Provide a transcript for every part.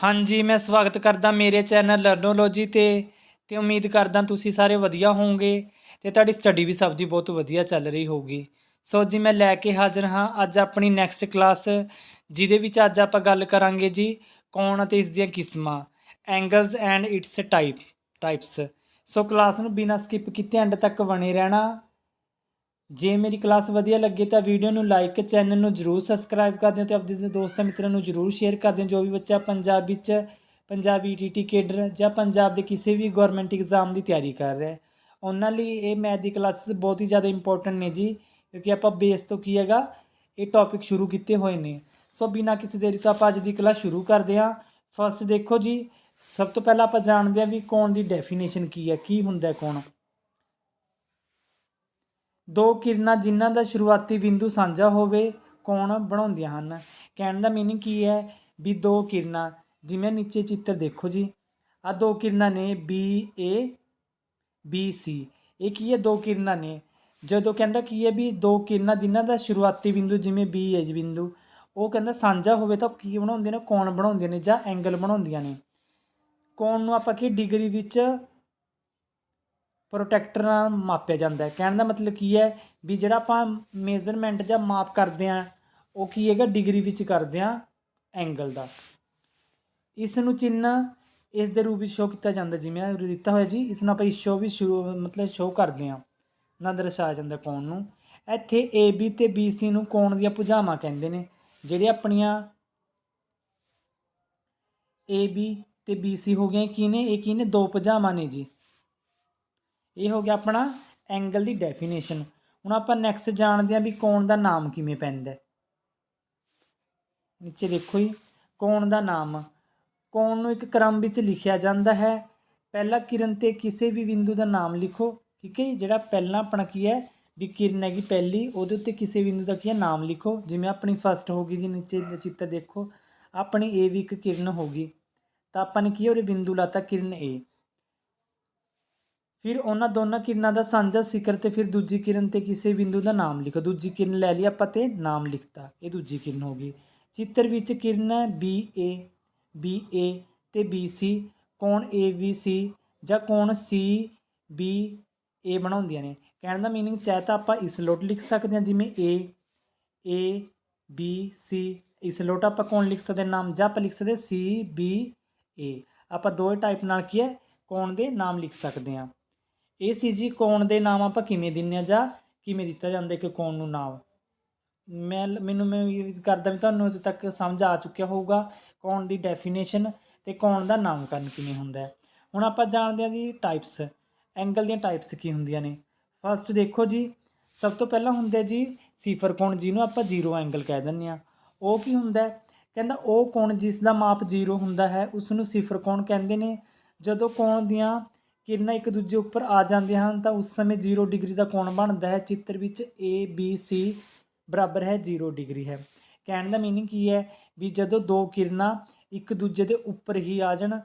ਹਾਂਜੀ, ਮੈਂ ਸਵਾਗਤ ਕਰਦਾ ਮੇਰੇ ਚੈਨਲ ਲਰਨੋਲੋਜੀ ਤੇ ਤੇ ਉਮੀਦ ਕਰਦਾ ਤੁਸੀਂ ਸਾਰੇ ਵਧੀਆ ਹੋਵੋਗੇ ਤੇ ਤੁਹਾਡੀ ਸਟੱਡੀ ਵੀ ਸਭ ਦੀ ਬਹੁਤ ਵਧੀਆ ਚੱਲ ਰਹੀ ਹੋਊਗੀ। ਸੋ ਜੀ, ਮੈਂ ਲੈ ਕੇ ਹਾਜ਼ਰ ਹਾਂ ਅੱਜ ਆਪਣੀ ਨੈਕਸਟ ਕਲਾਸ ਜਿਹਦੇ ਵਿੱਚ ਅੱਜ ਆਪਾਂ ਗੱਲ ਕਰਾਂਗੇ ਜੀ ਕੌਣ ਅਤੇ ਇਸ ਦੀਆਂ ਕਿਸਮਾਂ angles and its type types so class ਨੂੰ ਬਿਨਾਂ ਸਕਿਪ ਕੀਤੇ ਐਂਡ ਤੱਕ ਬਣੇ ਰਹਿਣਾ। ਜੇ ਮੇਰੀ ਕਲਾਸ ਵਧੀਆ ਲੱਗੇ ਤਾਂ ਵੀਡੀਓ ਨੂੰ ਲਾਈਕ ਚੈਨਲ ਨੂੰ ਜਰੂਰ ਸਬਸਕ੍ਰਾਈਬ ਕਰ ਦਿਓ ਤੇ ਆਪਣੇ ਦੋਸਤਾਂ ਮਿੱਤਰਾਂ ਨੂੰ ਜਰੂਰ ਸ਼ੇਅਰ ਕਰ ਦਿਓ। ਜੋ ਵੀ ਬੱਚਾ ਪੰਜਾਬ ਵਿੱਚ, ਪੰਜਾਬੀ ਟੀਟੀ ਕੇਡਰ ਜਾਂ ਪੰਜਾਬ ਦੇ ਕਿਸੇ ਵੀ ਗਵਰਨਮੈਂਟ ਐਗਜ਼ਾਮ ਦੀ ਤਿਆਰੀ ਕਰ ਰਿਹਾ ਹੈ, ਉਹਨਾਂ ਲਈ ਇਹ ਮੈਥ ਦੀ ਕਲਾਸਿਸ ਬਹੁਤ ਹੀ ਜ਼ਿਆਦਾ ਇੰਪੋਰਟੈਂਟ ਨੇ ਜੀ, ਕਿਉਂਕਿ ਆਪਾਂ ਬੇਸ ਤੋਂ ਕੀ ਹੈਗਾ, ਇਹ ਟੌਪਿਕ ਸ਼ੁਰੂ ਕੀਤੇ ਹੋਏ ਨੇ। ਸੋ ਬਿਨਾਂ ਕਿਸੇ ਦੇਰੀ ਤੋਂ ਆਪਾਂ ਅੱਜ ਦੀ ਕਲਾਸ ਸ਼ੁਰੂ ਕਰਦੇ ਹਾਂ। ਫਸਟ ਦੇਖੋ ਜੀ, ਸਭ ਤੋਂ ਪਹਿਲਾਂ ਆਪਾਂ ਜਾਣਦੇ ਹਾਂ ਵੀ ਕੌਣ ਦੀ ਡੈਫੀਨੇਸ਼ਨ ਕੀ ਹੈ, ਕੀ ਹੁੰਦਾ ਕੌਣ? ਦੋ ਕਿਰਨਾਂ ਜਿਨ੍ਹਾਂ ਦਾ ਸ਼ੁਰੂਆਤੀ ਬਿੰਦੂ ਸਾਂਝਾ ਹੋਵੇ, ਕੋਣ ਬਣਾਉਂਦੀਆਂ ਹਨ? ਕਹਿਣ ਦਾ ਮੀਨਿੰਗ ਕੀ ਹੈ? ਵੀ ਦੋ ਕਿਰਨਾਂ, ਜਿਵੇਂ ਨੀਚੇ ਚਿੱਤਰ ਦੇਖੋ ਜੀ। ਆ ਦੋ ਕਿਰਨਾਂ ਨੇ ਬੀ ਏ ਬੀ ਸੀ ਇਹ ਕੀ ਹੈ? ਦੋ ਕਿਰਨਾਂ ਨੇ। ਜਦੋਂ ਕਹਿੰਦਾ ਕੀ ਹੈ ਵੀ ਦੋ ਕਿਰਨਾਂ ਜਿਨ੍ਹਾਂ ਦਾ ਸ਼ੁਰੂਆਤੀ ਬਿੰਦੂ ਜਿਵੇਂ ਬੀ ਹੈ ਜੀ ਬਿੰਦੂ, ਉਹ ਕਹਿੰਦਾ ਸਾਂਝਾ ਹੋਵੇ ਤਾਂ ਕੀ ਬਣਾਉਂਦੇ ਨੇ? ਕੋਣ ਬਣਾਉਂਦੀਆਂ ਨੇ ਜਾਂ ਐਂਗਲ ਬਣਾਉਂਦੀਆਂ ਨੇ? ਕੋਣ ਨੂੰ ਆਪਾਂ ਕੀ ਡਿਗਰੀ ਵਿੱਚ ਪ੍ਰੋਟੈਕਟਰ ਨਾਲ ਮਾਪਿਆ ਜਾਂਦਾ ਹੈ। ਕਹਿਣ ਦਾ ਮਤਲਬ ਕੀ ਹੈ ਵੀ ਜਿਹੜਾ ਆਪਾਂ ਮੇਜ਼ਰਮੈਂਟ ਜਾਂ ਮਾਪ ਕਰਦੇ ਆ ਉਹ ਕੀ ਹੈਗਾ ਡਿਗਰੀ ਵਿੱਚ ਕਰਦੇ ਆ ਐਂਗਲ ਦਾ। ਇਸ ਨੂੰ ਚਿੰਨ ਇਸ ਦੇ ਰੂਪ ਵਿੱਚ ਸ਼ੋ ਕੀਤਾ ਜਾਂਦਾ, ਜਿਵੇਂ ਇਹ ਦਿੱਤਾ ਹੋਇਆ ਜੀ ਇਸ ਨੂੰ ਆਪਾਂ ਸ਼ੋ ਵੀ ਸ਼ੁਰੂ, ਮਤਲਬ ਸ਼ੋ ਕਰਦੇ ਆ ਨਾ ਦਰਸਾਇਆ ਜਾਂਦਾ ਕੋਣ ਨੂੰ। ਇੱਥੇ ਏ ਬੀ ਤੇ ਬੀ ਸੀ ਨੂੰ ਕੋਣ ਦੀਆਂ ਭੁਜਾਵਾਂ ਕਹਿੰਦੇ ਨੇ, ਜਿਹੜੇ ਆਪਣੀਆਂ ਏ ਬੀ ਤੇ ਬੀ ਸੀ ਹੋ ਗਏ ਕੀ ਨੇ? ਇਹ ਕੀ ਨੇ? ਦੋ ਭੁਜਾਵਾਂ ਨੇ ਜੀ। ਇਹ ਹੋ ਗਿਆ ਆਪਣਾ ਐਂਗਲ ਦੀ ਡੈਫੀਨੇਸ਼ਨ ਹੁਣ ਆਪਾਂ ਨੈਕਸਟ ਜਾਣਦੇ ਹਾਂ ਵੀ ਕੋਣ ਦਾ ਨਾਮ ਕਿਵੇਂ ਪੈਂਦਾ ਨੀਚੇ ਦੇਖੋ ਜੀ, ਕੋਣ ਦਾ ਨਾਮ। ਕੋਣ ਨੂੰ ਇੱਕ ਕ੍ਰਮ ਵਿੱਚ ਲਿਖਿਆ ਜਾਂਦਾ ਹੈ। ਪਹਿਲਾ ਕਿਰਨ ਤੇ ਕਿਸੇ ਵੀ ਬਿੰਦੂ ਦਾ ਨਾਮ ਲਿਖੋ, ਠੀਕ ਹੈ ਜੀ? ਜਿਹੜਾ ਪਹਿਲਾਂ ਆਪਣਾ ਕੀ ਹੈ? ਵੀ ਕਿਰਨ ਹੈਗੀ ਪਹਿਲੀ, ਉਹਦੇ ਉੱਤੇ ਕਿਸੇ ਬਿੰਦੂ ਦਾ ਕੀ ਹੈ? ਨਾਮ ਲਿਖੋ। ਜਿਵੇਂ ਆਪਣੀ ਫਸਟ ਹੋ ਗਈ ਜੀ, ਨੀਚੇ ਚਿੱਤਰ ਦੇਖੋ। ਆਪਣੀ ਏ ਵੀ ਇੱਕ ਕਿਰਨ ਹੋ ਗਈ। ਤਾਂ ਆਪਾਂ ਨੇ ਕੀ ਉਹਦੇ ਬਿੰਦੂ ਲਾਤਾ ਕਿਰਨ ਏ ਫਿਰ ਉਹਨਾਂ ਦੋਨਾਂ ਕਿਰਨਾਂ ਦਾ ਸਾਂਝਾ ਸਿਖਰ ਤੇ ਫਿਰ ਦੂਜੀ ਕਿਰਨ ਤੇ ਕਿਸੇ ਬਿੰਦੂ ਦਾ ਨਾਮ ਲਿਖੋ। ਦੂਜੀ ਕਿਰਨ ਲੈ ਲਈ ਆਪਾਂ ਤੇ ਨਾਮ ਲਿਖਤਾ। ਇਹ ਦੂਜੀ ਕਿਰਨ ਹੋ ਗਈ। ਚਿੱਤਰ ਵਿੱਚ ਕਿਰਨ ਹੈ ਬੀ ਏ ਬੀ ਏ ਤੇ ਬੀ ਸੀ ਕੋਣ ਏ ਬੀ ਸੀ ਜਾਂ ਕੋਣ ਸੀ ਬੀ ਏ ਬਣਾਉਂਦੀਆਂ ਨੇ। ਕਹਿਣ ਦਾ ਮੀਨਿੰਗ ਚਾਹੇ ਤਾਂ ਆਪਾਂ ਇਸ ਲੋਟ ਲਿਖ ਸਕਦੇ ਹਾਂ ਜਿਵੇਂ ਏ ਏ ਬੀ ਸੀ ਇਸ ਲੋਟ ਆਪਾਂ ਕੋਣ ਲਿਖ ਸਕਦੇ ਨਾਮ ਜਾਂ ਆਪਾਂ ਲਿਖ ਸਕਦੇ ਸੀ ਬੀ ਏ ਆਪਾਂ ਦੋ ਟਾਈਪ ਨਾਲ ਕੀ ਹੈ? ਕੋਣ ਦੇ ਨਾਮ ਲਿਖ ਸਕਦੇ ਹਾਂ। ਇਹ ਸੀ ਜੀ ਕੌਣ ਦੇ ਨਾਮ ਆਪਾਂ ਕਿਵੇਂ ਦਿੰਨੇ ਆ ਜਾਂ ਕਿਵੇਂ ਦਿੱਤਾ ਜਾਂਦਾ ਇੱਕ ਕੌਣ ਨੂੰ ਨਾਮ। ਮੈਂ ਮੈਨੂੰ ਮੈਂ ਉਮੀਦ ਕਰਦਾ ਵੀ ਤੁਹਾਨੂੰ ਅਜੇ ਤੱਕ ਸਮਝ ਆ ਚੁੱਕਿਆ ਹੋਊਗਾ ਕੌਣ ਦੀ ਡੈਫੀਨੇਸ਼ਨ ਤੇ ਕੌਣ ਦਾ ਨਾਮਕਰਨ ਕਿਵੇਂ ਹੁੰਦਾ ਹੈ। ਹੁਣ ਆਪਾਂ ਜਾਣਦੇ ਹਾਂ ਜੀ ਟਾਈਪਸ ਐਂਗਲ ਦੀਆਂ ਟਾਈਪਸ ਕੀ ਹੁੰਦੀਆਂ ਨੇ। ਫਸਟ ਦੇਖੋ ਜੀ, ਸਭ ਤੋਂ ਪਹਿਲਾਂ ਹੁੰਦਾ ਜੀ ਸਿਫਰ ਕੋਣ ਜਿਹਨੂੰ ਆਪਾਂ ਜ਼ੀਰੋ ਐਂਗਲ ਕਹਿ ਦਿੰਦੇ ਆ। ਉਹ ਕੀ ਹੁੰਦਾ ਕਹਿੰਦਾ ਉਹ ਕੋਣ ਜਿਸ ਦਾ ਮਾਪ ਜ਼ੀਰੋ ਹੁੰਦਾ ਹੈ ਉਸ ਨੂੰ ਸਿਫਰ ਕੋਣ ਕਹਿੰਦੇ ਨੇ। ਜਦੋਂ ਕੋਣ ਦੀਆਂ ਕਿਰਨਾਂ ਇੱਕ ਦੂਜੇ ਉੱਪਰ ਆ ਜਾਂਦੀਆਂ ਹਨ, ਤਾਂ ਉਸ ਸਮੇਂ 0 ਡਿਗਰੀ ਦਾ ਕੋਣ ਬਣਦਾ ਹੈ। ਚਿੱਤਰ ਵਿੱਚ A, B, C ਬਰਾਬਰ ਹੈ 0 ਡਿਗਰੀ ਹੈ। ਕਹਿਣ ਦਾ ਮੀਨਿੰਗ ਕੀ ਹੈ? ਵੀ ਜਦੋਂ ਦੋ ਕਿਰਨਾਂ ਇੱਕ ਦੂਜੇ ਦੇ ਉੱਪਰ ਹੀ ਆ ਜਾਣ,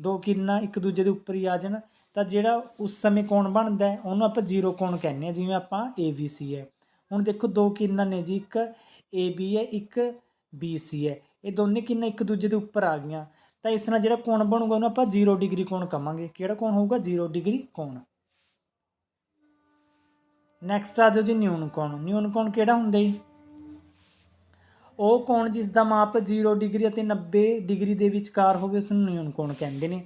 ਦੋ ਕਿਰਨਾਂ ਇੱਕ ਦੂਜੇ ਦੇ ਉੱਪਰ ਹੀ ਆ ਜਾਣ, ਤਾਂ ਜਿਹੜਾ ਉਸ ਸਮੇਂ ਕੋਣ ਬਣਦਾ ਹੈ, ਉਹਨੂੰ ਆਪਾਂ ਜ਼ੀਰੋ ਕੋਣ ਕਹਿੰਦੇ ਆ ਜਿਵੇਂ ਆਪਾਂ ABC ਹੈ। ਹੁਣ ਦੇਖੋ, ਦੋ ਕਿਰਨਾਂ ਨੇ ਜੀ, ਇੱਕ AB ਹੈ, ਇੱਕ BC ਹੈ। ਇਹ ਦੋਨੇ ਕਿਰਨਾਂ ਇੱਕ ਦੂਜੇ ਦੇ ਉੱਪਰ ਆ ਗਈਆਂ। ਤਾਂ ਇਸ ਨਾਲ ਜਿਹੜਾ ਕੋਣ ਬਣੂਗਾ ਉਹਨੂੰ ਆਪਾਂ 0 ਡਿਗਰੀ ਕੋਣ ਕਵਾਂਗੇ। ਕਿਹੜਾ ਕੋਣ ਹੋਊਗਾ? 0 ਡਿਗਰੀ ਕੋਣ। ਨੈਕਸਟ ਆ ਜਾਓ ਜੀ ਨਿਊਨ ਕੋਣ। ਨਿਊਨ ਕੋਣ ਕਿਹੜਾ ਹੁੰਦਾ ਜੀ? ਉਹ ਕੋਣ ਜਿਸ ਦਾ ਮਾਪ 0 ਡਿਗਰੀ ਅਤੇ 90 ਡਿਗਰੀ ਦੇ ਵਿਚਕਾਰ ਹੋਵੇ, ਉਸ ਨੂੰ ਨਿਊਨ ਕੋਣ ਕਹਿੰਦੇ ਨੇ।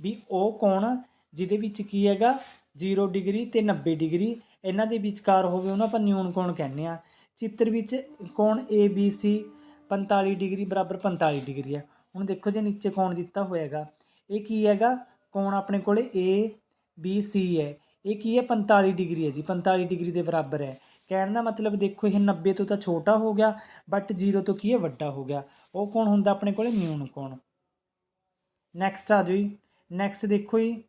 ਵੀ ਉਹ ਕੋਣ ਜਿਹਦੇ ਵਿੱਚ ਕੀ ਹੈਗਾ? 0 ਡਿਗਰੀ ਤੇ 90 ਡਿਗਰੀ ਇਹਨਾਂ ਦੇ ਵਿਚਕਾਰ ਹੋਵੇ, ਉਹਨੂੰ ਆਪਾਂ ਨਿਊਨ ਕੋਣ ਕਹਿੰਦੇ ਆ ਚਿੱਤਰ ਵਿੱਚ ਕੋਣ ABC 45 ਡਿਗਰੀ ਬਰਾਬਰ 45 ਡਿਗਰੀ ਹੈ ਹੁਣ ਦੇਖੋ ਜੇ ਨੀਚੇ ਕੋਣ ਦਿੱਤਾ ਹੋਏਗਾ। ਇਹ ਕੀ ਹੈਗਾ? ਕੋਣ ਆਪਣੇ ਕੋਲੇ? ਏ ਬੀ ਸੀ ਹੈ। ਇਹ ਕੀ ਹੈ? 45 ਡਿਗਰੀ ਹੈ ਜੀ। 45 ਡਿਗਰੀ ਦੇ ਬਰਾਬਰ ਹੈ। ਕਹਿਣ ਦਾ ਮਤਲਬ ਦੇਖੋ, ਇਹ 90 ਤੋਂ ਤਾਂ ਛੋਟਾ ਹੋ ਗਿਆ ਬਟ 0 ਤੋਂ ਕੀ ਹੈ? ਵੱਡਾ ਹੋ ਗਿਆ। ਉਹ ਕੋਣ ਹੁੰਦਾ? ਆਪਣੇ ਕੋਲੇ ਨਿਊਨ ਕੋਣ? ਨੈਕਸਟ ਆ ਜੀ। ਨੈਕਸਟ ਦੇਖੋ ਜੀ।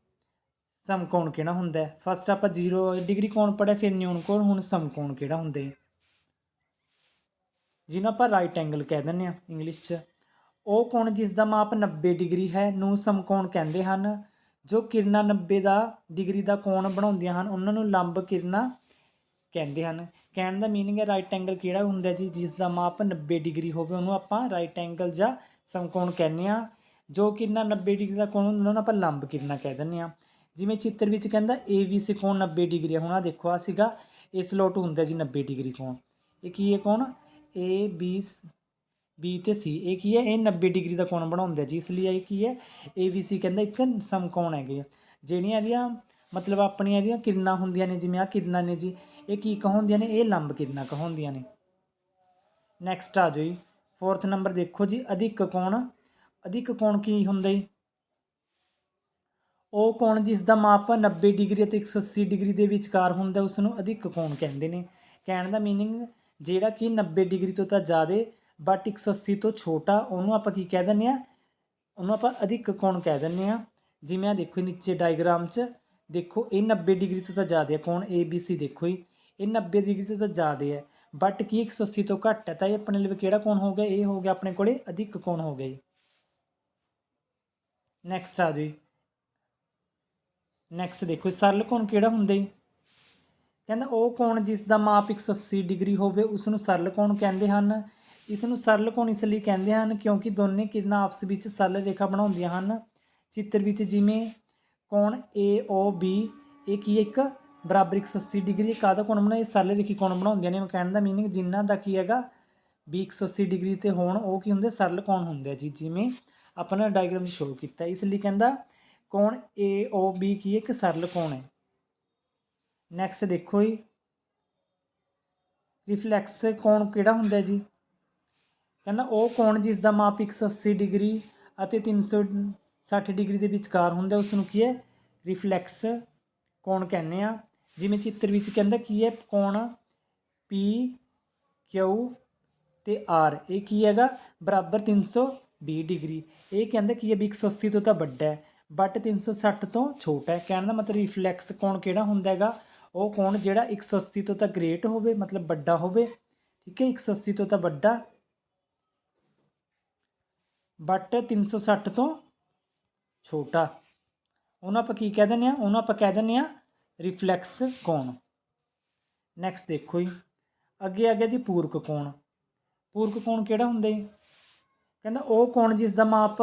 ਸਮਕੋਣ ਕਿਹੜਾ ਹੁੰਦਾ ਹੈ? ਫਸਟ ਆਪਾਂ 0 ਡਿਗਰੀ ਕੋਣ ਪੜਿਆ ਫਿਰ ਨਿਊਨ ਕੋਣ? ਹੁਣ ਸਮਕੋਣ ਕਿਹੜਾ ਹੁੰਦਾ? ਜਿਹਨੂੰ ਆਪਾਂ ਰਾਈਟ ਐਂਗਲ ਕਹਿ ਦਿੰਦੇ ਆ ਇੰਗਲਿਸ਼ 'ਚ। ਉਹ ਕੋਣ ਜਿਸ ਦਾ ਮਾਪ 90 ਡਿਗਰੀ ਹੈ, ਨੂੰ ਸਮਕੋਣ ਕਹਿੰਦੇ ਹਨ। ਜੋ ਕਿਰਨਾਂ 90 ਦਾ ਡਿਗਰੀ ਦਾ ਕੋਣ ਬਣਾਉਂਦੀਆਂ ਹਨ, ਉਹਨਾਂ ਨੂੰ ਲੰਬ ਕਿਰਨਾਂ ਕਹਿੰਦੇ ਹਨ। ਕਹਿਣ ਦਾ ਮੀਨਿੰਗ ਹੈ ਰਾਈਟ ਐਂਗਲ ਕਿਹੜਾ ਹੁੰਦਾ ਜੀ? ਜਿਸ ਦਾ ਮਾਪ 90 ਡਿਗਰੀ ਹੋਵੇ, ਉਹਨੂੰ ਆਪਾਂ ਰਾਈਟ ਐਂਗਲ ਜਾਂ ਸਮਕੋਣ ਕਹਿੰਦੇ ਆ ਜੋ ਕਿਰਨਾਂ 90 ਡਿਗਰੀ ਦਾ ਕੋਣ ਹੁੰਦਾ, ਉਹਨਾਂ ਨੂੰ ਆਪਾਂ ਲੰਬ ਕਿਰਨਾਂ ਕਹਿ ਦਿੰਦੇ ਆ ਜਿਵੇਂ ਚਿੱਤਰ ਵਿੱਚ ਕਹਿੰਦਾ ABC ਕੋਣ 90 ਡਿਗਰੀ ਆ ਹੁਣ ਆ ਦੇਖੋ ਆ ਸੀਗਾ ਇਸ ਲੋਟ ਹੁੰਦਾ ਜੀ 90 ਡਿਗਰੀ ਕੋਣ। ਇਹ ਕੀ ਹੈ ਕੋਣ? A ਬੀ B ਤੇ C ਇਹ ਕੀ ਹੈ? ਇਹ 90 ਡਿਗਰੀ ਦਾ ਕੋਣ ਬਣਾਉਂਦਾ ਜੀ। ਇਸ ਲਈ ਇਹ ਕੀ ਹੈ? ਏ ਵੀ ਸੀ ਕਹਿੰਦਾ ਇੱਕ ਸਮਕੋਣ ਹੈਗੇ ਆ। ਜਿਹੜੀਆਂ ਇਹਦੀਆਂ ਮਤਲਬ ਆਪਣੀਆਂ ਇਹਦੀਆਂ ਕਿਰਨਾਂ ਹੁੰਦੀਆਂ ਨੇ, ਜਿਵੇਂ ਆ ਕਿਰਨਾਂ ਨੇ ਜੀ, ਇਹ ਕੀ ਕਹਾਉਂਦੀਆਂ ਨੇ? ਇਹ ਲੰਬ ਕਿਰਨਾਂ ਕਹਾਉਂਦੀਆਂ ਨੇ। ਨੈਕਸਟ ਆ ਜਾਓ ਜੀ। ਫੋਰਥ ਨੰਬਰ ਦੇਖੋ ਜੀ। ਅਧਿਕ ਕੋਣ। ਅਧਿਕ ਕੋਣ ਕੀ ਹੁੰਦਾ? ਜੀ ਉਹ ਕੋਣ ਜਿਸ ਦਾ ਮਾਪ 90 ਡਿਗਰੀ ਅਤੇ 180 ਡਿਗਰੀ ਦੇ ਵਿਚਕਾਰ ਹੁੰਦਾ ਉਸ ਨੂੰ ਅਧਿਕ ਕੋਣ ਕਹਿੰਦੇ ਨੇ। ਕਹਿਣ ਦਾ ਮੀਨਿੰਗ ਜਿਹੜਾ ਕਿ 90 ਡਿਗਰੀ ਤੋਂ ਤਾਂ ਜ਼ਿਆਦਾ ਬਟ 180 ਤੋਂ ਛੋਟਾ, ਉਹਨੂੰ ਆਪਾਂ ਕੀ ਕਹਿ ਦਿੰਦੇ ਆ ਉਹਨੂੰ ਆਪਾਂ ਅਧਿਕ ਕੋਣ ਕਹਿ ਦਿੰਦੇ ਆ ਜਿਵੇਂ ਆ ਦੇਖੋ ਨੀਚੇ ਡਾਇਗ੍ਰਾਮ 'ਚ, ਦੇਖੋ, ਇਹ 90 ਡਿਗਰੀ ਤੋਂ ਤਾਂ ਜ਼ਿਆਦਾ ਹੈ, ਕੋਣ ABC ਦੇਖੋ ਜੀ, ਇਹ 90 ਡਿਗਰੀ ਤੋਂ ਤਾਂ ਜ਼ਿਆਦਾ ਹੈ ਬਟ ਕੀ 180 ਤੋਂ ਘੱਟ ਹੈ, ਤਾਂ ਇਹ ਆਪਣੇ ਲਈ ਕਿਹੜਾ ਕੋਣ ਹੋ ਗਿਆ? ਇਹ ਹੋ ਗਿਆ ਆਪਣੇ ਕੋਲੇ ਅਧਿਕ ਕੋਣ ਹੋ ਗਿਆ ਜੀ। ਨੈਕਸਟ ਆ ਜੀ। ਨੈਕਸਟ ਦੇਖੋ ਸਰਲ ਕੋਣ ਕਿਹੜਾ ਹੁੰਦਾ ਜੀ? ਕਹਿੰਦਾ ਉਹ ਕੋਣ ਜਿਸ ਦਾ ਮਾਪ 180 ਡਿਗਰੀ ਹੋਵੇ ਉਸ ਨੂੰ ਸਰਲ ਕੋਣ ਕਹਿੰਦੇ ਹਨ? ਇਸ ਨੂੰ ਸਰਲ ਕੋਣ ਇਸ ਲਈ ਕਹਿੰਦੇ ਹਨ ਕਿਉਂਕਿ ਦੋਨੇ ਕਿਰਨਾਂ ਆਪਸ ਵਿੱਚ ਸਰਲ ਰੇਖਾ ਬਣਾਉਂਦੀਆਂ ਹਨ। ਚਿੱਤਰ ਵਿੱਚ ਜਿਵੇਂ ਕੋਣ AOB ਇਹ ਕੀ ਹੈ ਇੱਕ ਬਰਾਬਰ 180 ਡਿਗਰੀ ਕਾਹਦਾ ਕੋਣ ਬਣਾ ਸਰਲ ਰੇਖੀ ਕੋਣ ਬਣਾਉਂਦੀਆਂ ਨੇ। ਕਹਿਣ ਦਾ ਮੀਨਿੰਗ ਜਿਨ੍ਹਾਂ ਦਾ ਕੀ ਹੈਗਾ? ਵੀ 180 ਡਿਗਰੀ ਤੇ ਹੋਣ, ਉਹ ਕੀ ਹੁੰਦੇ? ਸਰਲ ਕੋਣ ਹੁੰਦੇ ਆ ਜੀ, ਜਿਵੇਂ ਆਪਣਾ ਡਾਇਗ੍ਰਾਮ ਡਾਇਗਰਾਮ ਸ਼ੋਅ ਕੀਤਾ। ਇਸ ਲਈ ਕਹਿੰਦਾ ਕੋਣ AOB ਕੀ ਇੱਕ ਸਰਲ ਕੋਣ ਹੈ। ਨੈਕਸਟ ਦੇਖੋ ਜੀ। ਰਿਫਲੈਕਸ ਕੋਣ ਕਿਹੜਾ ਹੁੰਦਾ ਜੀ? ਕਹਿੰਦਾ ਉਹ ਕੋਣ ਜਿਸ ਦਾ ਮਾਪ 180 ਡਿਗਰੀ ਅਤੇ 360 ਡਿਗਰੀ ਦੇ ਵਿਚਕਾਰ ਹੁੰਦਾ ਉਸ ਨੂੰ ਕੀ ਹੈ? ਰਿਫਲੈਕਸ ਕੋਣ ਕਹਿੰਦੇ ਆ? ਜਿਵੇਂ ਚਿੱਤਰ ਵਿੱਚ ਕਹਿੰਦਾ ਕੀ ਹੈ? ਕੋਣ? ਪੀ Q ਤੇ ਆਰ। ਇਹ ਕੀ ਹੈਗਾ? ਬਰਾਬਰ 320 ਡਿਗਰੀ। ਇਹ ਕਹਿੰਦਾ ਕੀ ਹੈ ਵੀ 180 ਤੋਂ ਤਾਂ ਵੱਡਾ ਹੈ ਬਟ 360 ਤੋਂ ਛੋਟਾ ਹੈ। ਕਹਿਣ ਦਾ ਮਤਲਬ ਰਿਫਲੈਕਸ ਕੋਣ ਕਿਹੜਾ ਹੁੰਦਾ ਹੈਗਾ? ਉਹ ਕੋਣ ਜਿਹੜਾ 180 ਤੋਂ ਤਾਂ ਗ੍ਰੇਟ ਹੋਵੇ, ਮਤਲਬ ਵੱਡਾ ਹੋਵੇ। ਠੀਕ ਹੈ 180 ਤੋਂ ਤਾਂ ਵੱਡਾ ਬਟ 360 ਤੋਂ ਛੋਟਾ। ਉਹਨੂੰ ਆਪਾਂ ਕੀ ਕਹਿ ਦਿੰਦੇ ਆ ਉਹਨੂੰ ਆਪਾਂ ਕਹਿ ਦਿੰਦੇ ਆ ਰਿਫਲੈਕਸ ਕੋਣ। ਨੈਕਸਟ ਦੇਖੋ ਜੀ। ਅੱਗੇ ਆ ਗਿਆ ਜੀ ਪੂਰਕ ਕੋਣ। ਪੂਰਕ ਕੋਣ ਕਿਹੜਾ ਹੁੰਦਾ ਜੀ? ਕਹਿੰਦਾ ਉਹ ਕੋਣ ਜਿਸ ਦਾ ਮਾਪ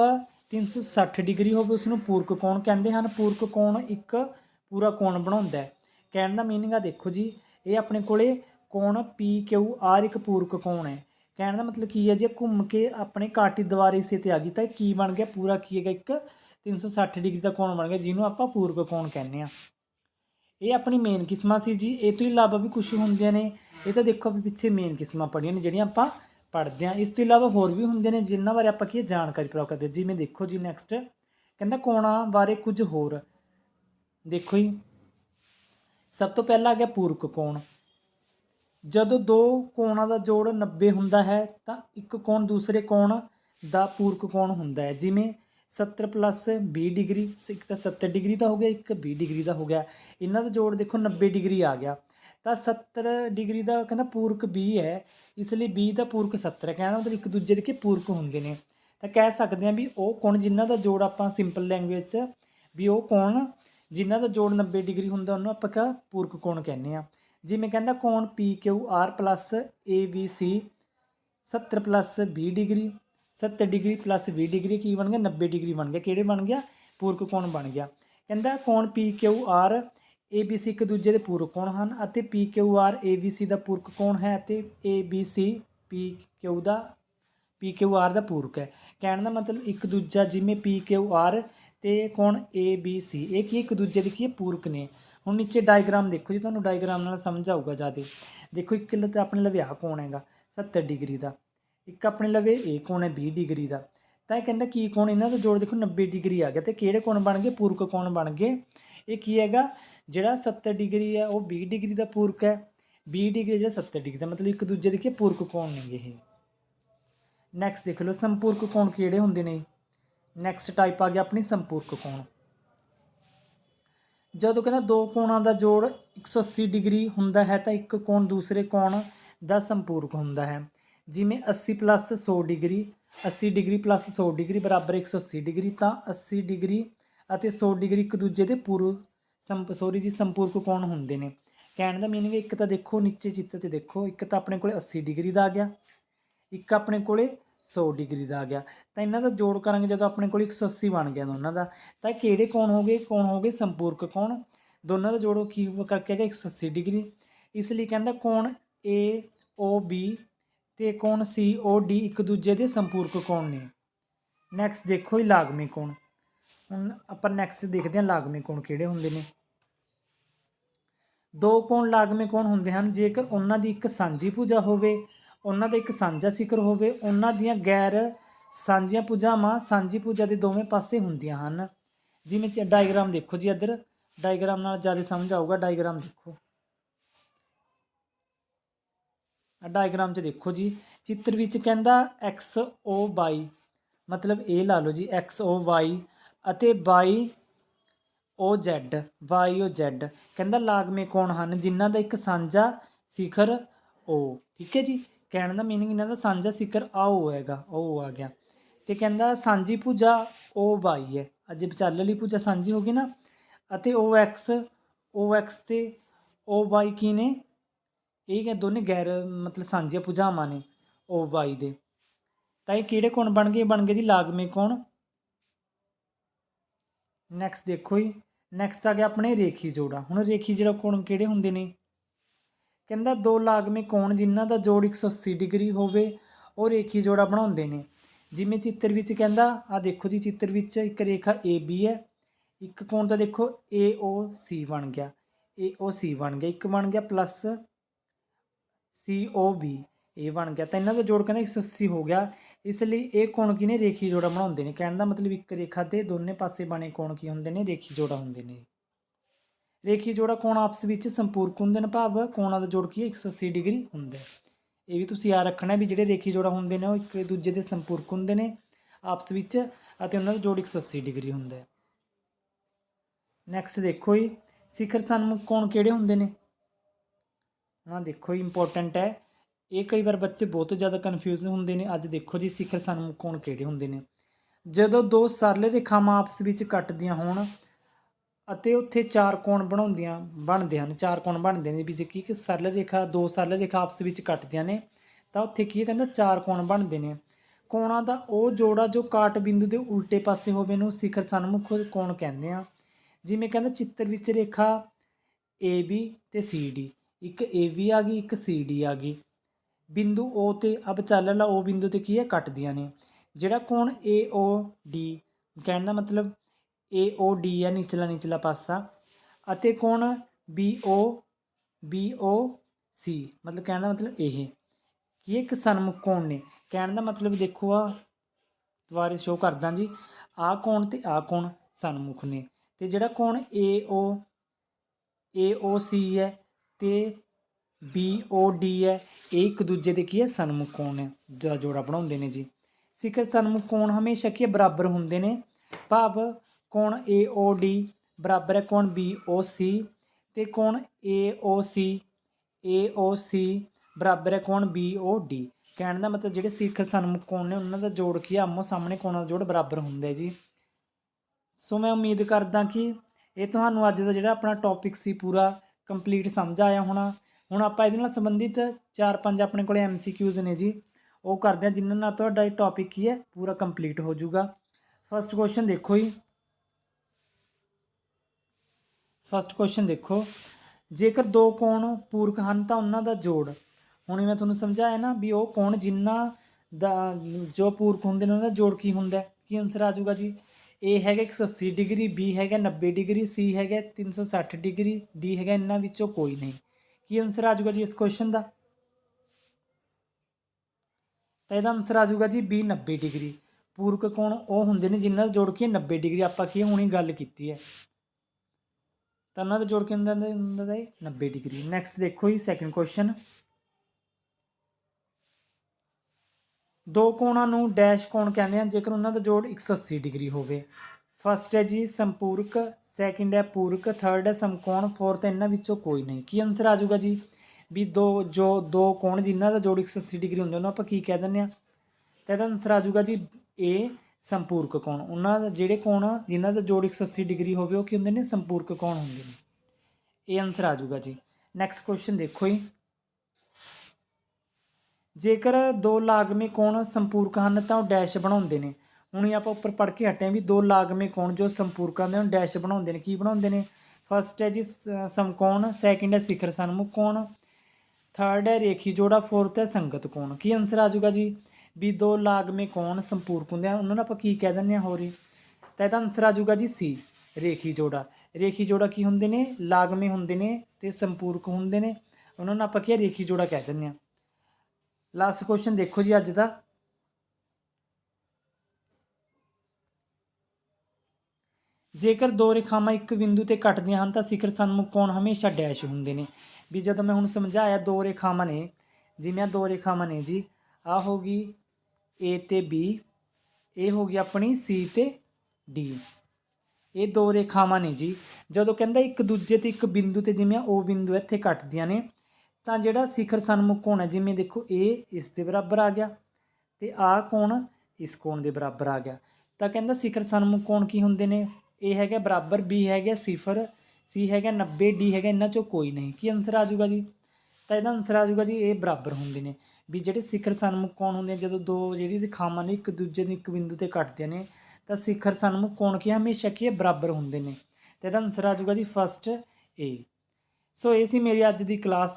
360 ਡਿਗਰੀ ਹੋਵੇ ਉਸ ਨੂੰ ਪੂਰਕ ਕੋਣ ਕਹਿੰਦੇ ਹਨ। ਪੂਰਕ ਕੋਣ ਇੱਕ ਪੂਰਾ ਕੋਣ ਬਣਾਉਂਦਾ ਹੈ। ਕਹਿਣ ਦਾ ਮੀਨਿੰਗ ਆ ਦੇਖੋ ਜੀ, ਇਹ ਆਪਣੇ ਕੋਲੇ ਕੋਣ ਪੀ ਕਿਊ ਆਰ ਇੱਕ ਪੂਰਕ ਕੋਣ ਹੈ। ਕਹਿਣ ਦਾ ਮਤਲਬ ਕੀ ਹੈ, ਜੇ ਘੁੰਮ ਕੇ ਆਪਣੇ ਕਾਟੀ ਦੁਆਰ ਇਸੇ ਤੇ ਆ ਗਈ, ਤਾਂ ਇਹ ਕੀ ਬਣ ਗਿਆ? ਪੂਰਾ ਕੀ ਹੈਗਾ? ਇੱਕ 360 ਡਿਗਰੀ ਦਾ ਕੋਣ ਬਣ ਗਿਆ, ਜਿਹਨੂੰ ਆਪਾਂ ਪੂਰਕ ਕੋਣ ਕਹਿੰਦੇ ਆ ਇਹ ਆਪਣੀ ਮੇਨ ਕਿਸਮਾਂ ਸੀ ਜੀ। ਇਹ ਤੋਂ ਇਲਾਵਾ ਵੀ ਕੁਝ ਹੁੰਦੀਆਂ ਨੇ। ਇਹ ਤਾਂ ਦੇਖੋ ਵੀ ਪਿੱਛੇ ਮੇਨ ਕਿਸਮਾਂ ਪੜ੍ਹੀਆਂ ਨੇ ਜਿਹੜੀਆਂ ਆਪਾਂ ਪੜ੍ਹਦੇ ਆ ਇਸ ਤੋਂ ਇਲਾਵਾ ਹੋਰ ਵੀ ਹੁੰਦੇ ਨੇ, ਜਿਨ੍ਹਾਂ ਬਾਰੇ ਆਪਾਂ ਕੀ ਜਾਣਕਾਰੀ ਪ੍ਰਾਪਤ ਕਰਦੇ ਜਿਵੇਂ ਦੇਖੋ ਜੀ ਨੈਕਸਟ ਕਹਿੰਦਾ ਕੋਣਾਂ ਬਾਰੇ ਕੁਝ ਹੋਰ। ਦੇਖੋ ਜੀ। ਸਭ ਤੋਂ ਪਹਿਲਾਂ ਆ ਗਿਆ ਪੂਰਕ ਕੋਣ। ਜਦੋਂ ਦੋ ਕੋਣਾਂ ਦਾ ਜੋੜ 90 ਹੁੰਦਾ ਹੈ, ਤਾਂ ਇੱਕ ਕੋਣ ਦੂਸਰੇ ਕੋਣ ਦਾ ਪੂਰਕ ਕੋਣ ਹੁੰਦਾ ਹੈ। ਜਿਵੇਂ 70 ਪਲੱਸ 20 ਡਿਗਰੀ, ਇੱਕ ਤਾਂ 70 ਡਿਗਰੀ ਦਾ ਹੋ ਗਿਆ, ਇੱਕ 20 ਡਿਗਰੀ ਦਾ ਹੋ ਗਿਆ। ਇਹਨਾਂ ਦਾ ਜੋੜ ਦੇਖੋ 90 ਡਿਗਰੀ ਆ ਗਿਆ। ਤਾਂ 70 ਡਿਗਰੀ ਦਾ ਕਹਿੰਦਾ ਪੂਰਕ 20 ਹੈ, ਇਸ ਲਈ 20 ਦਾ ਪੂਰਕ 70 ਹੈ। ਕਹਿੰਦਾ ਮਤਲਬ ਇੱਕ ਦੂਜੇ ਦੇ ਕੇ ਪੂਰਕ ਹੁੰਦੇ ਨੇ। ਤਾਂ ਕਹਿ ਸਕਦੇ ਹਾਂ ਵੀ ਉਹ ਕੋਣ ਜਿਨ੍ਹਾਂ ਦਾ ਜੋੜ ਆਪਾਂ ਸਿੰਪਲ ਲੈਂਗੁਏਜ 'ਚ ਵੀ ਉਹ ਕੋਣ ਜਿਨ੍ਹਾਂ ਦਾ ਜੋੜ 90 ਡਿਗਰੀ ਹੁੰਦਾ, ਉਹਨੂੰ ਆਪਾਂ ਕਾ ਪੂਰਕ ਕੋਣ ਕਹਿੰਦੇ ਆ ਜਿਵੇਂ ਕਹਿੰਦਾ ਕੋਣ P Q R plus A B C 70 plus 20 degree 70 degree plus 20 degree ਕੀ ਬਣ ਗਿਆ? 90 ਡਿਗਰੀ ਬਣ ਗਿਆ। ਕਿਹੜੇ ਬਣ ਗਿਆ? ਪੂਰਕ ਕੋਣ ਬਣ ਗਿਆ। ਕਹਿੰਦਾ ਕੋਣ P Q R A B ਸੀ ਇੱਕ ਦੂਜੇ ਦੇ ਪੂਰਕ ਕੋਣ ਹਨ ਅਤੇ ਪੀ ਕਿਊ ਆਰ ਏ ਬੀ ਸੀ ਦਾ ਪੂਰਕ ਕੋਣ ਹੈ ਅਤੇ ਏ ਬੀ ਸੀ ਪੀ ਕਿਊ ਦਾ ਪੀ ਕਿਊ ਆਰ ਦਾ ਪੂਰਕ ਹੈ। ਕਹਿਣ ਦਾ ਮਤਲਬ ਇੱਕ ਦੂਜਾ ਜਿਵੇਂ ਪੀ ਕਿਊ ਆਰ ਤੇ ਕੋਣ ਏ ਬੀ ਸੀ ਇਹ ਕੀ ਇੱਕ ਦੂਜੇ ਦੇ ਕੀ ਪੂਰਕ ਨੇ। ਹੁਣ ਨੀਚੇ ਡਾਇਗਰਾਮ ਦੇਖੋ ਜੀ, ਤੁਹਾਨੂੰ ਡਾਇਗਰਾਮ ਨਾਲ ਸਮਝ ਆਊਗਾ ਜ਼ਿਆਦਾ। ਦੇਖੋ ਇੱਕ ਲ- ਤਾਂ ਆਪਣੇ ਲਵੇ ਆਹ ਕੋਣ ਹੈਗਾ 70 ਡਿਗਰੀ ਦਾ। ਇੱਕ ਆਪਣੇ ਲਵੇ ਇਹ ਕੋਣ ਹੈ 20 ਡਿਗਰੀ ਦਾ। ਤਾਂ ਇਹ ਕਹਿੰਦਾ ਕੀ ਕੋਣ ਇਹਨਾਂ ਦਾ? ਜੋੜ ਦੇਖੋ 90 ਡਿਗਰੀ ਆ ਗਿਆ। ਤੇ ਕਿਹੜੇ ਕੋਣ ਬਣ ਗਏ? ਪੂਰਕ ਕੋਣ ਬਣ ਗਏ। ਇਹ ਕੀ ਹੈਗਾ? ਜਿਹੜਾ 70 ਡਿਗਰੀ ਹੈ ਉਹ 20 ਡਿਗਰੀ ਦਾ ਪੂਰਕ ਹੈ। 20 ਡਿਗਰੀ ਜਿਹੜਾ 70 ਡਿਗਰੀ ਦਾ, ਮਤਲਬ ਇੱਕ ਦੂਜੇ ਦੇ ਕੀ ਪੂਰਕ ਕੋਣ ਨੇਗੇ ਇਹ। ਨੈਕਸਟ ਦੇਖ ਲਓ, ਸੰਪੂਰਕ ਕੋਣ ਕਿਹੜੇ ਹੁੰਦੇ ਨੇ? ਨੈਕਸਟ ਟਾਈਪ ਆ ਗਿਆ ਆਪਣੀ ਸੰਪੂਰਕ ਕੋਣ। ਜਦੋਂ ਕਹਿੰਦਾ ਦੋ ਕੋਣਾਂ ਦਾ ਜੋੜ 180 ਡਿਗਰੀ ਹੁੰਦਾ ਹੈ ਤਾਂ ਇੱਕ ਕੋਣ ਦੂਸਰੇ ਕੋਣ ਦਾ ਸੰਪੂਰਕ ਹੁੰਦਾ ਹੈ। ਜਿਵੇਂ 80 plus 100 degree 80 degree plus 100 degree ਬਰਾਬਰ 180 ਡਿਗਰੀ ਤਾਂ 80 ਡਿਗਰੀ ਅਤੇ 100 ਡਿਗਰੀ ਇੱਕ ਦੂਜੇ ਦੇ ਪੂਰਵ ਸੰਪ ਸੋਰੀ ਜੀ, ਸੰਪੂਰਕ ਕੋਣ ਹੁੰਦੇ ਨੇ। ਕਹਿਣ ਦਾ ਮੀਨਿੰਗ ਇੱਕ ਤਾਂ ਦੇਖੋ, ਨੀਚੇ ਚਿੱਤਰ 'ਚ ਦੇਖੋ, ਇੱਕ ਤਾਂ ਆਪਣੇ ਕੋਲੇ 80 ਡਿਗਰੀ ਦਾ ਆ ਗਿਆ, ਇੱਕ ਆਪਣੇ ਕੋਲੇ 100 ਡਿਗਰੀ ਦਾ ਆ ਗਿਆ। ਤਾਂ ਇਹਨਾਂ ਦਾ ਜੋੜ ਕਰਾਂਗੇ ਜਦੋਂ ਆਪਣੇ ਕੋਲ 180 ਬਣ ਗਿਆ ਦੋਨਾਂ ਦਾ। ਤਾਂ ਇਹ ਕਿਹੜੇ ਕੋਣ ਹੋ ਗਏ? ਕੋਣ ਹੋ ਗਏ? ਸੰਪੂਰਕ ਕੋਣ? ਦੋਨਾਂ ਦਾ ਜੋੜ ਕੀ ਕਰਕੇ ਹੈਗਾ? 180 ਡਿਗਰੀ। ਇਸ ਲਈ ਕਹਿੰਦਾ ਕੋਣ? ਏ ਓ ਬੀ ਤੇ ਕੋਣ ਸੀ ਓ ਡੀ ਇੱਕ ਦੂਜੇ ਦੇ ਸੰਪੂਰਕ ਕੋਣ ਨੇ? ਨੈਕਸਟ ਦੇਖੋ ਹੀ ਲਾਗਮੀ ਕੋਣ। ਹੁਣ ਆਪਾਂ ਨੈਕਸਟ ਦੇਖਦੇ ਹਾਂ ਲਾਗਮੀ ਕੋਣ ਕਿਹੜੇ ਹੁੰਦੇ ਨੇ। ਦੋ ਕੋਣ ਲਾਗਮੇ ਕੋਣ ਹੁੰਦੇ ਹਨ? ਜੇਕਰ ਉਹਨਾਂ ਦੀ ਇੱਕ ਸਾਂਝੀ ਭੁਜਾ ਹੋਵੇ ਉਹਨਾਂ ਦਾ ਇੱਕ ਸਾਂਝਾ ਸਿਖਰ ਹੋਵੇ, ਉਹਨਾਂ ਦੀਆਂ ਗੈਰ ਸਾਂਝੀਆਂ ਭੁਜਾਵਾਂ ਸਾਂਝੀ ਪੂਜਾ ਦੇ ਦੋਵੇਂ ਪਾਸੇ ਹੁੰਦੀਆਂ ਹਨ। ਜਿਵੇਂ ਕਿ ਡਾਇਗਰਾਮ ਦੇਖੋ ਜੀ ਇੱਧਰ। ਡਾਇਗ੍ਰਾਮ ਨਾਲ ਜ਼ਿਆਦਾ ਸਮਝ ਆਊਗਾ ਡਾਇਗ੍ਰਾਮ ਦੇਖੋ। ਡਾਇਗ੍ਰਾਮ 'ਚ ਦੇਖੋ ਜੀ। ਚਿੱਤਰ ਵਿੱਚ ਕਹਿੰਦਾ x, o, y ਮਤਲਬ ਇਹ ਲਾ ਲਓ ਜੀ, x, o, y ਅਤੇ y, o, z y, o, z ਕਹਿੰਦਾ ਲਾਗਮੇ ਕੋਣ ਹਨ? ਜਿਨ੍ਹਾਂ ਦਾ ਇੱਕ ਸਾਂਝਾ ਸਿਖਰ o ਠੀਕ ਹੈ ਜੀ? ਕਹਿਣ ਦਾ ਮੀਨਿੰਗ ਇਹਨਾਂ ਦਾ ਸਾਂਝਾ ਸਿਖਰ ਆ ਹੈਗਾ ਉਹ ਆ ਗਿਆ। ਤੇ ਕਹਿੰਦਾ ਸਾਂਝੀ ਪੂਜਾ o ਬਾਈ ਹੈ। ਅੱਜ ਵਿਚਾਲੇ ਵਾਲੀ ਪੂਜਾ ਸਾਂਝੀ ਹੋ ਗਈ ਨਾ, ਅਤੇ o ਐਕਸ o ਐਕਸ ਤੇ o ਬਾਈ ਕੀ ਨੇ? ਇਹ ਕਿ ਦੋਨੇ ਗੈਰ, ਮਤਲਬ ਸਾਂਝੀਆਂ ਭੁਜਾਵਾਂ ਨੇ o ਬਾਈ ਦੇ। ਤਾਂ ਇਹ ਕਿਹੜੇ ਕੋਣ ਬਣ ਗਏ? ਬਣ ਗਏ ਜੀ ਲਾਗਮੇ ਕੋਣ। ਨੈਕਸਟ ਦੇਖੋ ਜੀ। ਨੈਕਸਟ ਆ ਗਿਆ ਆਪਣੇ ਰੇਖੀ ਜੋੜਾ। ਹੁਣ ਰੇਖੀ ਜਿਹੜਾ ਕੋਣ, ਕਿਹੜੇ ਹੁੰਦੇ ਨੇ? ਕਹਿੰਦਾ ਦੋ ਲਾਗਮੇ ਕੋਣ ਜਿਨ੍ਹਾਂ ਦਾ ਜੋੜ 180 ਡਿਗਰੀ ਹੋਵੇ, ਉਹ ਰੇਖੀ ਜੋੜਾ ਬਣਾਉਂਦੇ ਨੇ। ਜਿਵੇਂ ਚਿੱਤਰ ਵਿੱਚ ਕਹਿੰਦਾ ਆ ਦੇਖੋ ਜੀ, ਚਿੱਤਰ ਵਿੱਚ ਇੱਕ ਰੇਖਾ AB ਹੈ। ਇੱਕ ਕੋਣ ਦਾ ਦੇਖੋ AOC ਬਣ ਗਿਆ। AOC ਬਣ ਗਿਆ। ਇੱਕ ਬਣ ਗਿਆ ਪਲੱਸ COB ਇਹ ਬਣ ਗਿਆ। ਤਾਂ ਇਹਨਾਂ ਦਾ ਜੋੜ ਕਹਿੰਦਾ 180 ਹੋ ਗਿਆ। ਇਸ ਲਈ ਇਹ ਕੋਣ ਕੀ ਨੇ? ਰੇਖੀ ਜੋੜਾ ਬਣਾਉਂਦੇ ਨੇ। ਕਹਿਣ ਦਾ ਮਤਲਬ ਇੱਕ ਰੇਖਾ ਦੇ ਦੋਨੇ ਪਾਸੇ ਬਣੇ ਕੋਣ ਕੀ ਹੁੰਦੇ ਨੇ? ਰੇਖੀ ਜੋੜਾ ਹੁੰਦੇ ਨੇ। ਰੇਖੀ ਜੋੜਾ ਕੋਣ ਆਪਸ ਵਿੱਚ ਸੰਪੂਰਕ ਹੁੰਦੇ ਨੇ ਭਾਵ, ਕੋਣਾਂ ਦਾ ਜੋੜ ਕੀ ਹੈ? 180 ਡਿਗਰੀ ਹੁੰਦਾ ਹੈ ਇਹ ਵੀ ਤੁਸੀਂ ਯਾਦ ਰੱਖਣਾ ਵੀ ਜਿਹੜੇ ਰੇਖੀ ਜੋੜਾ ਹੁੰਦੇ ਨੇ ਉਹ ਇੱਕ ਦੂਜੇ ਦੇ ਸੰਪੂਰਕ ਹੁੰਦੇ ਨੇ ਆਪਸ ਵਿੱਚ ਅਤੇ ਉਹਨਾਂ ਦਾ ਜੋੜ 180 ਡਿਗਰੀ ਹੁੰਦਾ ਹੈ। ਨੈਕਸਟ ਦੇਖੋ ਜੀ, ਸਿਖਰ ਸਨਮੁਖ ਕੋਣ ਕਿਹੜੇ ਹੁੰਦੇ ਨੇ? ਹਾਂ, ਦੇਖੋ ਜੀ ਇੰਪੋਰਟੈਂਟ ਹੈ। ਇਹ ਕਈ ਵਾਰ ਬੱਚੇ ਬਹੁਤ ਜ਼ਿਆਦਾ ਕਨਫਿਊਜ਼ ਹੁੰਦੇ ਨੇ। ਅੱਜ ਦੇਖੋ ਜੀ, ਸਿਖਰ ਸਨਮੁਖ ਕੋਣ ਕਿਹੜੇ ਹੁੰਦੇ ਨੇ? ਜਦੋਂ ਦੋ ਸਰਲ ਰੇਖਾਵਾਂ ਆਪਸ ਵਿੱਚ ਕੱਟਦੀਆਂ ਹੋਣ ਅਤੇ ਉੱਥੇ ਚਾਰ ਕੋਣ ਬਣਾਉਂਦੀਆਂ, ਬਣਦੇ ਹਨ, ਚਾਰ ਕੋਣ ਬਣਦੇ ਨੇ ਵੀ ਜੇ ਕੀ ਇੱਕ ਸਰਲ ਰੇਖਾ, ਦੋ ਸਰਲ ਰੇਖਾ ਆਪਸ ਵਿੱਚ ਕੱਟਦੀਆਂ ਨੇ, ਤਾਂ ਉੱਥੇ ਕੀ ਹੈ ਕਹਿੰਦਾ ਚਾਰ ਕੋਣ ਬਣਦੇ ਨੇ। ਕੋਣਾਂ ਦਾ ਉਹ ਜੋੜਾ ਜੋ ਕਾਟ ਬਿੰਦੂ ਦੇ ਉਲਟੇ ਪਾਸੇ ਹੋਵੇ ਨੂੰ ਸਿਖਰ ਸਨਮੁਖ ਕੋਣ ਕਹਿੰਦੇ ਆ। ਜਿਵੇਂ ਕਹਿੰਦਾ ਚਿੱਤਰ ਵਿੱਚ ਰੇਖਾ AB ਤੇ CD ਇੱਕ AB ਆ ਗਈ, ਇੱਕ CD ਆ ਗਈ। ਬਿੰਦੂ O ਤੇ ਅਬ ਚੱਲ ਲਾ O ਬਿੰਦੂ ਤੇ ਕੀ ਹੈ, ਕੱਟਦੀਆਂ ਨੇ। ਜਿਹੜਾ ਕੋਣ AOD ਕਹਿਣ ਦਾ ਮਤਲਬ ਏ ਓ ਡੀ ਹੈ, ਨਿਚਲਾ ਨਿਚਲਾ ਪਾਸਾ। ਅਤੇ ਕੋਣ? ਓ ਸੀ ਮਤਲਬ ਕਹਿਣ ਦਾ ਮਤਲਬ ਇਹ। ਕੀ ਇਹ ਇੱਕ ਸਨਮੁਖ ਕੋਣ ਨੇ। ਕਹਿਣ ਦਾ ਮਤਲਬ ਦੇਖੋ ਆ, ਦੁਬਾਰੇ ਸ਼ੋ ਕਰਦਾ ਜੀ। ਆ ਕੋਣ ਤੇ ਆ ਕੋਣ ਸਨਮੁਖ ਨੇ। ਤੇ ਜਿਹੜਾ ਕੋਣ ਓ ਸੀ ਹੈ ਤੇ ਡੀ ਹੈ, ਇਹ ਇੱਕ ਦੂਜੇ ਦੇ ਕੀ ਹੈ? ਸਨਮੁਖ ਕੋਣ ਨੇ। ਜਿਹੜਾ ਜੋੜਾ ਬਣਾਉਂਦੇ ਨੇ ਜੀ। ਸਿਖਰ ਸਨਮੁਖ ਕੋਣ ਹਮੇਸ਼ਾ ਕੀ ਹੈ? ਬਰਾਬਰ ਹੁੰਦੇ ਨੇ। ਭਾਵ ਕੋਣ AOD ਬਰਾਬਰ ਹੈ ਕੋਣ BOC ਤੇ ਕੋਣ AOC AOC ਬਰਾਬਰ ਹੈ ਕੋਣ BOD ਕਹਿਣ ਦਾ ਮਤਲਬ ਜਿਹੜੇ ਸਿੱਖ ਸਨਮੁਖ ਕੋਣ ਨੇ, ਉਹਨਾਂ ਦਾ ਜੋੜ ਕੀ ਆਮੋ ਸਾਹਮਣੇ ਕੋਣਾਂ ਦਾ ਜੋੜ ਬਰਾਬਰ ਹੁੰਦਾ ਹੈ ਜੀ। ਸੋ ਮੈਂ ਉਮੀਦ ਕਰਦਾ ਕਿ ਇਹ ਤੁਹਾਨੂੰ ਅੱਜ ਦਾ ਜਿਹੜਾ ਆਪਣਾ ਟੌਪਿਕ ਸੀ ਪੂਰਾ ਕੰਪਲੀਟ ਸਮਝ ਆਇਆ ਹੋਣਾ। ਹੁਣ ਆਪਾਂ ਇਹਦੇ ਨਾਲ ਸੰਬੰਧਿਤ 4-5 ਆਪਣੇ ਕੋਲੇ ਐਮਸੀਕਿਊਜ਼ ਨੇ ਜੀ। ਉਹ ਕਰਦੇ ਹਾਂ ਜਿਨ੍ਹਾਂ ਨਾਲ ਤੁਹਾਡਾ ਇਹ ਟੌਪਿਕ ਕੀ ਹੈ? ਪੂਰਾ ਕੰਪਲੀਟ ਹੋ ਜਾਊਗਾ। ਫਸਟ ਕੁਐਸਚਨ ਦੇਖੋ ਜੀ। ਫਸਟ ਕੁਐਸਚਨ ਦੇਖੋ। ਜੇਕਰ ਦੋ ਕੋਣ ਪੂਰਕ ਹਨ ਤਾਂ ਉਹਨਾਂ ਦਾ ਜੋੜ। ਹੁਣ ਮੈਂ ਤੁਹਾਨੂੰ ਸਮਝਾਇਆ ਨਾ ਵੀ ਉਹ ਕੋਣ ਜਿਨ੍ਹਾਂ ਦਾ, ਜੋ ਪੂਰਕ ਹੁੰਦੇ ਨੇ ਉਹਨਾਂ ਦਾ ਜੋੜ ਕੀ ਹੁੰਦਾ ਕੀ ਆਨਸਰ ਆ ਜਾਊਗਾ ਜੀ? ਏ ਹੈਗਾ 180 ਡਿਗਰੀ ਬੀ ਹੈਗਾ 90 ਡਿਗਰੀ ਸੀ ਹੈਗਾ 360 ਡਿਗਰੀ ਡੀ ਹੈਗਾ ਇਹਨਾਂ ਵਿੱਚੋਂ ਕੋਈ ਨਹੀਂ। ਕੀ ਆਨਸਰ ਆ ਜਾਊਗਾ ਜੀ ਇਸ ਕੁਐਸਚਨ ਦਾ? ਤਾਂ ਇਹਦਾ ਆਨਸਰ ਆ ਜਾਊਗਾ ਜੀ B 90 ਡਿਗਰੀ। ਪੂਰਕ ਕੋਣ ਉਹ ਹੁੰਦੇ ਨੇ ਜਿਨ੍ਹਾਂ ਦਾ ਜੋੜ ਕੀ ਹੈ? 90 ਡਿਗਰੀ। ਆਪਾਂ ਕੀ ਹੁਣੀ ਗੱਲ ਕੀਤੀ ਹੈ। ਤਾਂ ਉਹਨਾਂ ਦਾ ਜੋੜ ਕੀ ਹੁੰਦਾ ਹੁੰਦਾ ਹੁੰਦਾ 90 ਡਿਗਰੀ। ਨੈਕਸਟ ਦੇਖੋ ਜੀ ਸੈਕੰਡ ਕੁਐਸਚਨ ਦੋ ਕੋਣਾਂ ਨੂੰ ਡੈਸ਼ ਕੋਣ ਕਹਿੰਦੇ ਹਨ ਜੇਕਰ ਉਹਨਾਂ ਦਾ ਜੋੜ 180 ਡਿਗਰੀ ਹੋਵੇ। ਫਸਟ ਹੈ ਜੀ, ਸੰਪੂਰਕ। ਸੈਕਿੰਡ ਹੈ ਪੂਰਕ। ਥਰਡ ਹੈ ਸਮਕੋਣ। ਫੋਰਥ ਇਹਨਾਂ ਵਿੱਚੋਂ ਕੋਈ ਨਹੀਂ। ਕੀ ਆਨਸਰ ਆ ਜਾਊਗਾ ਜੀ? ਵੀ ਦੋ, ਜੋ ਦੋ ਕੋਣ ਜਿਨ੍ਹਾਂ ਦਾ ਜੋੜ 180 ਡਿਗਰੀ ਹੁੰਦਾ ਉਹਨੂੰ ਆਪਾਂ ਕੀ ਕਹਿ ਦਿੰਦੇ ਆ? ਤਾਂ ਇਹਦਾ ਆਨਸਰ ਆ ਜਾਊਗਾ ਜੀ ਏ ਸੰਪੂਰਕ ਕੋਣ। ਉਹਨਾਂ ਦਾ ਜਿਹੜੇ ਕੋਣ ਜਿਨ੍ਹਾਂ ਦਾ ਜੋੜ 180 ਡਿਗਰੀ ਹੋਵੇ, ਉਹ ਕੀ ਹੁੰਦੇ ਨੇ? ਸੰਪੂਰਕ ਕੋਣ ਹੁੰਦੇ ਨੇ। ਇਹ ਆਨਸਰ ਆ ਜਾਊਗਾ ਜੀ। ਨੈਕਸਟ ਕੁਐਸਚਨ ਦੇਖੋ ਜੀ। ਜੇਕਰ ਦੋ ਲਾਗਮੇ ਕੋਣ ਸੰਪੂਰਕ ਹਨ, ਤਾਂ ਉਹ ਡੈਸ਼ ਬਣਾਉਂਦੇ ਨੇ। ਹੁਣ ਇਹ ਆਪਾਂ ਉੱਪਰ ਪੜ੍ਹ ਕੇ ਹਟੇ ਹਾਂ ਵੀ ਦੋ ਲਾਗਮੇ ਕੋਣ ਜੋ ਸੰਪੂਰਕ ਹੁੰਦੇ ਹਨ ਡੈਸ਼ ਬਣਾਉਂਦੇ ਨੇ। ਕੀ ਬਣਾਉਂਦੇ ਨੇ? ਫਸਟ ਹੈ ਜੀ ਸ- ਸਮਕੋਣ ਸੈਕਿੰਡ ਹੈ ਸਿਖਰ ਸਨਮੁਖ ਕੋਣ ਥਰਡ ਹੈ ਰੇਖੀ ਜੋੜਾ ਫੋਰਥ ਹੈ ਸੰਗਤ ਕੋਣ। ਕੀ ਆਨਸਰ ਆ ਜਾਊਗਾ ਜੀ? ਵੀ ਦੋ ਲਾਗਮੇ ਕੌਣ ਸੰਪੂਰਕ ਹੁੰਦੇ ਆ? ਉਹਨਾਂ ਨੂੰ ਆਪਾਂ ਕੀ ਕਹਿ ਦਿੰਦੇ ਹਾਂ ਹੋਰ? ਹੀ ਤਾਂ ਇਹਦਾ ਆਨਸਰ ਆ ਜਾਊਗਾ ਜੀ ਸੀ, ਰੇਖੀ ਜੋੜਾ। ਰੇਖੀ ਜੋੜਾ ਕੀ ਹੁੰਦੇ ਨੇ? ਲਾਗਮੇ ਹੁੰਦੇ ਨੇ ਤੇ ਸੰਪੂਰਕ ਹੁੰਦੇ ਨੇ। ਉਹਨਾਂ ਨੂੰ ਆਪਾਂ ਕੀ ਰੇਖੀ ਜੋੜਾ ਕਹਿ ਦਿੰਦੇ ਹਾਂ ਲਾਸਟ ਕੁਐਸਚਨ ਦੇਖੋ ਜੀ ਅੱਜ ਦਾ। ਜੇਕਰ ਦੋ ਰੇਖਾਵਾਂ ਇੱਕ ਬਿੰਦੂ ਤੇ ਕੱਟਦੀਆਂ ਹਨ ਤਾਂ ਸਿਖਰ ਸਨਮੁਖ ਕੋਣ ਹਮੇਸ਼ਾ ਡੈਸ਼ ਹੁੰਦੇ ਨੇ? ਵੀ ਜਦੋਂ ਮੈਂ ਹੁਣ ਸਮਝਾਇਆ ਦੋ ਰੇਖਾਵਾਂ ਨੇ, ਜਿਵੇਂ ਆਹ ਦੋ ਰੇਖਾਵਾਂ ਨੇ ਜੀ ਆ ਹੋ ਏ A ਤੇ B, ਇਹ ਹੋ ਗਈ ਆਪਣੀ ਸੀ ਤੇ ਡੀ ਇਹ ਦੋ ਰੇਖਾਵਾਂ ਨੇ ਜੀ। ਜਦੋਂ ਕਹਿੰਦਾ ਇੱਕ ਦੂਜੇ ਤੇ ਇੱਕ ਬਿੰਦੂ ਤੇ ਜਿਵੇਂ ਉਹ ਬਿੰਦੂ ਇੱਥੇ ਕੱਟਦੀਆਂ ਨੇ, ਤਾਂ ਜਿਹੜਾ ਸਿਖਰ ਸਨਮੁਖ ਕੋਣ ਹੈ, ਜਿਵੇਂ ਦੇਖੋ ਇਹ ਇਸ ਦੇ ਬਰਾਬਰ ਆ ਗਿਆ ਤੇ ਆਹ ਕੋਣ ਇਸ ਕੋਣ ਦੇ ਬਰਾਬਰ ਆ ਗਿਆ। ਤਾਂ ਕਹਿੰਦਾ ਸਿਖਰ ਸਨਮੁਖ ਕੋਣ ਕੀ ਹੁੰਦੇ ਨੇ? ਇਹ ਹੈਗਾ ਬਰਾਬਰ, B ਹੈਗਾ ਸਿਫਰ, C ਹੈਗਾ 90 D ਹੈਗਾ ਇਹਨਾਂ ਚੋਂ ਕੋਈ ਨਹੀਂ। ਕੀ ਆਨਸਰ ਆ ਜਾਊਗਾ ਜੀ? ਤਾਂ ਇਹਦਾ ਆਨਸਰ ਆ ਜਾਊਗਾ ਜੀ, ਇਹ ਬਰਾਬਰ ਹੁੰਦੇ ਨੇ। ਵੀ ਜਿਹੜੇ ਸਿਖਰ ਸਨਮੁਖ ਕੋਣ ਹੁੰਦੇ ਆ? ਜਦੋਂ ਦੋ ਜਿਹੜੀ ਰੇਖਾਵਾਂ ਨੇ ਇੱਕ ਦੂਜੇ ਨੂੰ ਇੱਕ ਬਿੰਦੂ ਤੇ ਕੱਟਦੇ ਨੇ, ਤਾਂ ਸਿਖਰ ਸਨਮੁਖ ਕੋਣ ਕੀ ਆ? ਹਮੇਸ਼ਾ ਕੀ ਹੈ ਬਰਾਬਰ ਹੁੰਦੇ ਨੇ। ਤੇ ਇਹਦਾ ਆਨਸਰ ਆ ਜਾਊਗਾ ਜੀ ਫਸਟ ਏ ਸੋ ਇਹ ਸੀ ਮੇਰੀ ਅੱਜ ਦੀ ਕਲਾਸ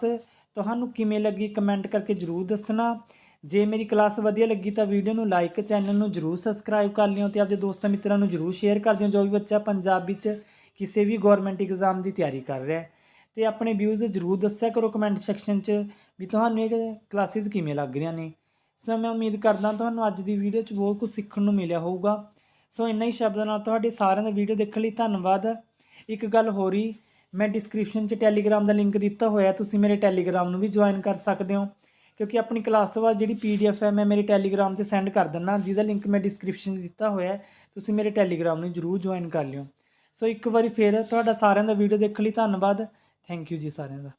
ਤੁਹਾਨੂੰ ਕਿਵੇਂ ਲੱਗੀ ਕਮੈਂਟ ਕਰਕੇ ਜਰੂਰ ਦੱਸਣਾ। ਜੇ ਮੇਰੀ ਕਲਾਸ ਵਧੀਆ ਲੱਗੀ ਤਾਂ ਵੀਡੀਓ ਨੂੰ ਲਾਈਕ ਚੈਨਲ ਨੂੰ ਜਰੂਰ ਸਬਸਕ੍ਰਾਈਬ ਕਰ ਲਿਓ ਤੇ ਆਪਣੇ ਦੋਸਤਾਂ ਮਿੱਤਰਾਂ ਨੂੰ ਜਰੂਰ ਸ਼ੇਅਰ ਕਰ ਦਿਓ। ਜੋ ਵੀ ਬੱਚਾ ਪੰਜਾਬ ਵਿੱਚ ਕਿਸੇ ਵੀ ਗਵਰਨਮੈਂਟ ਐਗਜ਼ਾਮ ਦੀ ਤਿਆਰੀ ਕਰ ਰਿਹਾ ਹੈ। ਤੇ ਆਪਣੇ ਵਿਊਜ਼ ਜਰੂਰ ਦੱਸਿਆ ਕਰੋ ਕਮੈਂਟ ਸੈਕਸ਼ਨ 'ਚ ਵੀ ਤੁਹਾਨੂੰ ਇਹ ਕਲਾਸਿਸ ਕਿਵੇਂ ਲੱਗ ਰਹੀਆਂ ਨੇ। ਸੋ ਮੈਂ ਉਮੀਦ ਕਰਦਾ ਤੁਹਾਨੂੰ ਅੱਜ ਦੀ ਵੀਡੀਓ 'ਚ ਬਹੁਤ ਕੁਝ ਸਿੱਖਣ ਨੂੰ ਮਿਲਿਆ ਹੋਊਗਾ। ਸੋ ਇੰਨਾ ਹੀ ਸ਼ਬਦਾਂ ਨਾਲ ਤੁਹਾਡੇ ਸਾਰਿਆਂ ਦਾ ਵੀਡੀਓ ਦੇਖਣ ਲਈ ਧੰਨਵਾਦ। ਇੱਕ ਗੱਲ ਹੋ ਰਹੀ ਮੈਂ ਡਿਸਕ੍ਰਿਪਸ਼ਨ 'ਚ ਟੈਲੀਗ੍ਰਾਮ ਦਾ ਲਿੰਕ ਦਿੱਤਾ ਹੋਇਆ, ਤੁਸੀਂ ਮੇਰੇ ਟੈਲੀਗ੍ਰਾਮ ਨੂੰ ਵੀ ਜੁਆਇਨ ਕਰ ਸਕਦੇ ਹੋ। ਕਿਉਂਕਿ ਆਪਣੀ ਕਲਾਸ ਤੋਂ ਬਾਅਦ ਜਿਹੜੀ ਪੀਡੀਐਫ ਹੈ, ਮੈਂ ਮੇਰੇ ਟੈਲੀਗ੍ਰਾਮ ਤੇ ਸੈਂਡ ਕਰ ਦਿੰਦਾ, ਜਿਹਦਾ ਲਿੰਕ ਮੈਂ ਡਿਸਕ੍ਰਿਪਸ਼ਨ 'ਚ ਦਿੱਤਾ ਹੋਇਆ, ਤੁਸੀਂ ਮੇਰੇ ਟੈਲੀਗ੍ਰਾਮ ਨੂੰ ਜਰੂਰ ਜੁਆਇਨ ਕਰ ਲਿਓ। ਸੋ ਇੱਕ ਵਾਰੀ ਫੇਰ ਤੁਹਾਡਾ ਸਾਰਿਆਂ ਦਾ ਵੀਡੀਓ ਦੇਖਣ ਲਈ ਧੰਨਵਾਦ। ਥੈਂਕ ਯੂ ਜੀ ਸਾਰਿਆਂ ਦਾ।